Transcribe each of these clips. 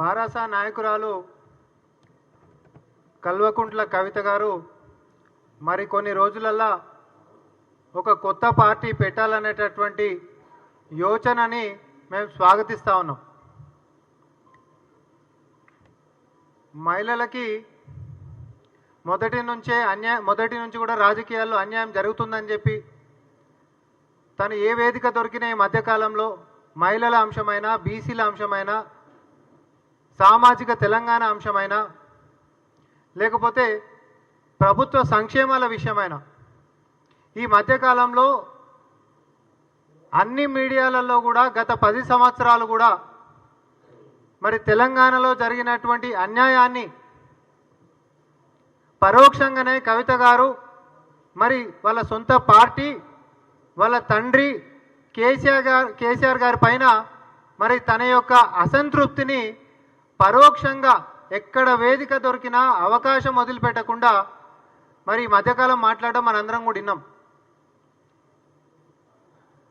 బారాసా నాయకురాలు కల్వకుంట్ల కవిత గారు మరి కొన్ని రోజులల్లా ఒక కొత్త పార్టీ పెట్టాలనేటటువంటి యోచనని మేము స్వాగతిస్తా ఉన్నాం. మహిళలకి మొదటి నుంచే అన్యాయం మొదటి నుంచి కూడా రాజకీయాల్లో అన్యాయం జరుగుతుందని చెప్పి తను ఏ వేదిక దొరికిన ఈ మధ్యకాలంలో మహిళల అంశమైనా బీసీల అంశమైనా సామాజిక తెలంగాణ అంశమైన లేకపోతే ప్రభుత్వ సంక్షేమాల విషయమైన ఈ మధ్యకాలంలో అన్ని మీడియాలలో కూడా గత పది సంవత్సరాలు కూడా మరి తెలంగాణలో జరిగినటువంటి అన్యాయాన్ని పరోక్షంగానే కవిత గారు మరి వాళ్ళ సొంత పార్టీ వాళ్ళ తండ్రి కేసీఆర్ గారు కేసీఆర్ గారి పైన మరి తన యొక్క అసంతృప్తిని పరోక్షంగా ఎక్కడ వేదిక దొరికినా అవకాశం వదిలిపెట్టకుండా మరి ఈ మధ్యకాలం మాట్లాడడం మనందరం కూడా విన్నాం.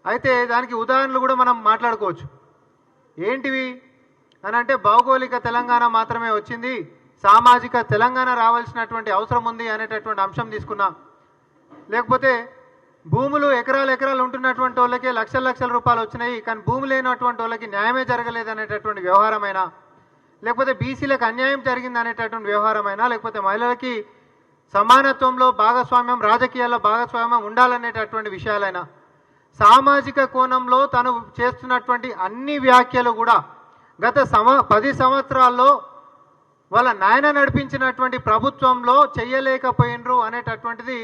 అయితే దానికి ఉదాహరణలు కూడా మనం మాట్లాడుకోవచ్చు. ఏంటివి? అని అంటే భౌగోళిక తెలంగాణ మాత్రమే వచ్చింది. సామాజిక తెలంగాణ రావాల్సినటువంటి అవసరం ఉంది అనేటటువంటి అంశం తీసుకున్నాం. లేకపోతే భూములు ఎకరాలు ఎకరాలు ఉంటున్నటువంటి వాళ్ళకి లక్షల లక్షల రూపాయలు వచ్చినాయి. కానీ భూమి లేనటువంటి వాళ్ళకి న్యాయమే జరగలేదు అనేటటువంటి వ్యవహారమైనా లేకపోతే బీసీలకు అన్యాయం జరిగింది అనేటటువంటి వ్యవహారమైనా లేకపోతే మహిళలకి సమానత్వంలో భాగస్వామ్యం రాజకీయాల్లో భాగస్వామ్యం ఉండాలనేటటువంటి విషయాలైనా సామాజిక కోణంలో తను చేస్తున్నటువంటి అన్ని వ్యాఖ్యలు కూడా గత సమ పది సంవత్సరాల్లో వాళ్ళ నాయన నడిపించినటువంటి ప్రభుత్వంలో చెయ్యలేకపోయినరు అనేటటువంటిది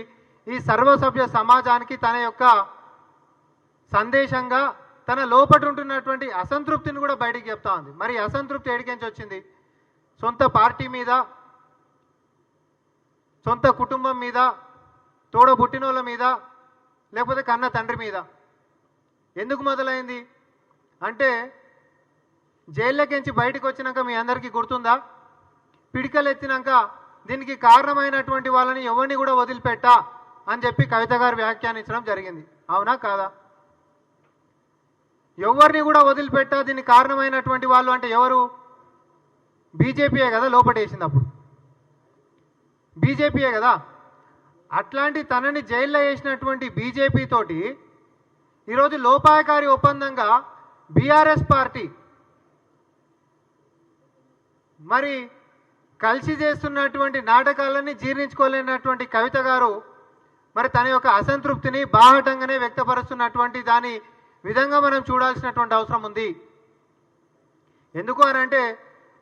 ఈ సర్వసభ్య సమాజానికి తన యొక్క సందేశంగా తన లోపట ఉంటున్నటువంటి అసంతృప్తిని కూడా బయటికి చెప్తా ఉంది. మరి అసంతృప్తి ఎడికించి వచ్చింది? సొంత పార్టీ మీద సొంత కుటుంబం మీద తోడబుట్టినోళ్ళ మీద లేకపోతే కన్న తండ్రి మీద? ఎందుకు మొదలైంది? అంటే జైల్లోకించి బయటకు వచ్చినాక మీ అందరికీ గుర్తుందా? పిడికలు ఎత్తినాక దీనికి కారణమైనటువంటి వాళ్ళని ఎవరిని కూడా వదిలిపెట్టా అని చెప్పి కవిత గారు వ్యాఖ్యానించడం జరిగింది. అవునా కాదా? ఎవరిని కూడా వదిలిపెట్టా దీనికి కారణమైనటువంటి వాళ్ళు అంటే ఎవరు? బీజేపీయే కదా లోపటేసింది అప్పుడు. బీజేపీయే కదా. అట్లాంటి తనని జైల్లో వేసినటువంటి బీజేపీ తోటి ఈరోజు లోపాయకారి ఒప్పందంగా బీఆర్ఎస్ పార్టీ మరి కలిసి చేస్తున్నటువంటి నాటకాలన్నీ జీర్ణించుకోలేనటువంటి కవిత గారు మరి తన యొక్క అసంతృప్తిని బాహటంగానే వ్యక్తపరుస్తున్నటువంటి దాని విధంగా మనం చూడాల్సినటువంటి అవసరం ఉంది. ఎందుకు అని అంటే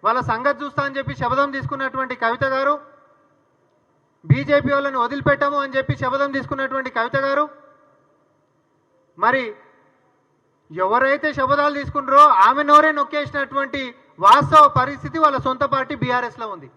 వాళ్ళ సంగతి చూస్తా అని చెప్పి శపథం తీసుకున్నటువంటి కవిత గారు బీజేపీ వాళ్ళని వదిలిపెట్టము అని చెప్పి శపథం తీసుకున్నటువంటి కవిత గారు మరి ఎవరైతే శపథాలు తీసుకున్నారో ఆమె నోరే నొక్కేసినటువంటి వాస్తవ పరిస్థితి వాళ్ళ సొంత పార్టీ బీఆర్ఎస్లో ఉంది.